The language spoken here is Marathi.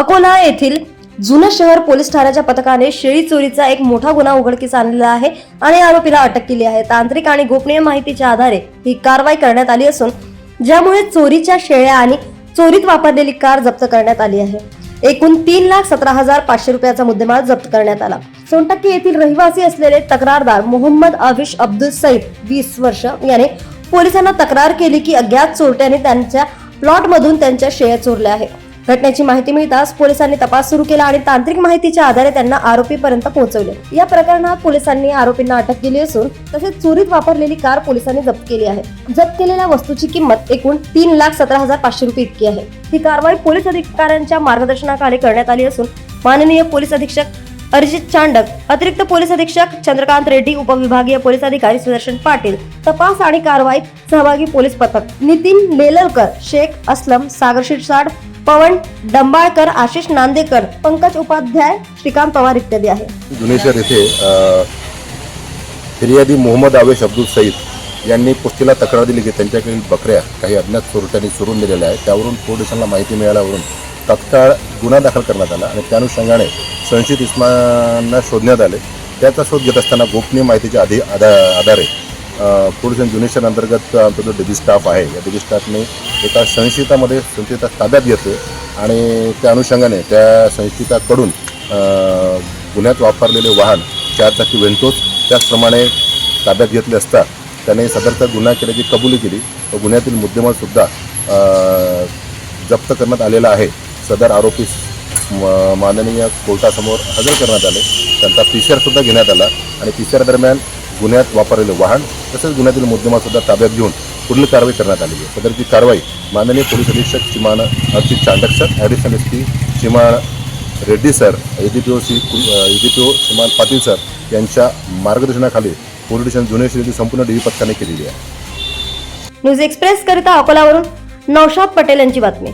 अकोला येथील जुनं शहर पोलीस ठाण्याच्या पथकाने शेळी चोरीचा एक मोठा गुन्हा उघडकीस आणलेला आहे आणि आरोपीला अटक केली आहे. तांत्रिक आणि गोपनीय माहितीच्या आधारे ही कारवाई करण्यात आली असून ज्यामुळे चोरीच्या शेळ्या आणि चोरीत वापरलेली कार जप्त करण्यात आली आहे. एकूण तीन लाख सतरा हजार पाचशे रुपयाचा मुद्देमाल जप्त करण्यात आला. सोनटक्की येथील रहिवासी असलेले तक्रारदार मोहम्मद आविश अब्दुल सईद वीस वर्ष याने पोलिसांना तक्रार केली की अज्ञात चोरट्याने त्यांच्या प्लॉटमधून त्यांच्या शेळ्या चोरल्या आहे घटनेची माहिती मिळताच पोलिसांनी तपास सुरू केला आणि तांत्रिक माहितीच्या आधारे त्यांना आरोपीपर्यंत पोहोचवले. या प्रकरणात पोलिसांनी आरोपींना अटक केली असून तसेच चोरीत वापरलेली कार पोलिसांनी जप्त केली आहे. जप्त केलेल्या वस्तूची किंमत एकूण तीन लाख सतरा हजार पाचशे रुपये इतकी आहे. ही कारवाई पोलीस अधिकाऱ्यांच्या मार्गदर्शनाखाली करण्यात आली असून माननीय पोलीस अधीक्षक अरिजित चांडक अतिरिक्त पोलीस अधीक्षक चंद्रकांत रेड्डी उपविभागीय पोलीस अधिकारी सुदर्शन पाटील तपास आणि कारवाईत सहभागी पोलीस पथक नितीन लेलरकर शेख असलम सागर शिरसाड पवन डंबाळकर आशिष नांदेकर पंकज उपाध्याय श्रीकांत पवार इत्यादी आहे. जुनेश्वर येथे फिर्यादी मोहम्मद आवेश अब्दुल सईद यांनी पोस्टीला तक्रार दिली की त्यांच्याकडील बकऱ्या काही अज्ञात चोरट्यांनी चोरून दिलेल्या आहेत. त्यावरून पोलिसांना माहिती मिळाल्यावरून तत्काळ गुन्हा दाखल करण्यात आला आणि त्या अनुषंगाने संशयित इस्मांना शोधण्यात आले. त्याचा शोध घेत असताना गोपनीय माहितीच्या आधी आधा आधारे पोलीस जुनेशन जुनेश्वर अंतर्गत आमचा जो डेबी स्टाफ आहे या डेबी स्टाफने एका संशयितामध्ये संशयिता ताब्यात घेतले. आणि त्या अनुषंगाने त्या संशयिताकडून गुन्ह्यात वापरलेले वाहन चार चाकी वेंटोस त्याचप्रमाणे ताब्यात घेतले असता त्याने सदरचा गुन्हा केल्याची कबुली केली. व गुन्ह्यातील मुद्देमालसुद्धा जप्त करण्यात आलेला आहे. सदर आरोपी म- माननीय कोर्टासमोर हजर करण्यात आले. त्यांचा पी सी आरसुद्धा घेण्यात आला. आणि पी सी आर दरम्यान गुन्ह्यात वापरलेले वाहन तसेच गुन्ह्यातील मुद्देमालसुद्धा ताब्यात घेऊन पुढील कारवाई करण्यात आली आहे. सदरची कारवाई माननीय पोलीस अधीक्षक चिमान Archit Chandak sir additional S P चिमान Reddy sir A D P O C A D P O चिमान Patil sir यांच्या मार्गदर्शनाखाली पोलीस स्टेशन जुने श्रेणी संपूर्ण डी पथकाने केलेली आहे. न्यूज एक्सप्रेस करिता अकोलावरून नौशाद पटेल यांची बातमी.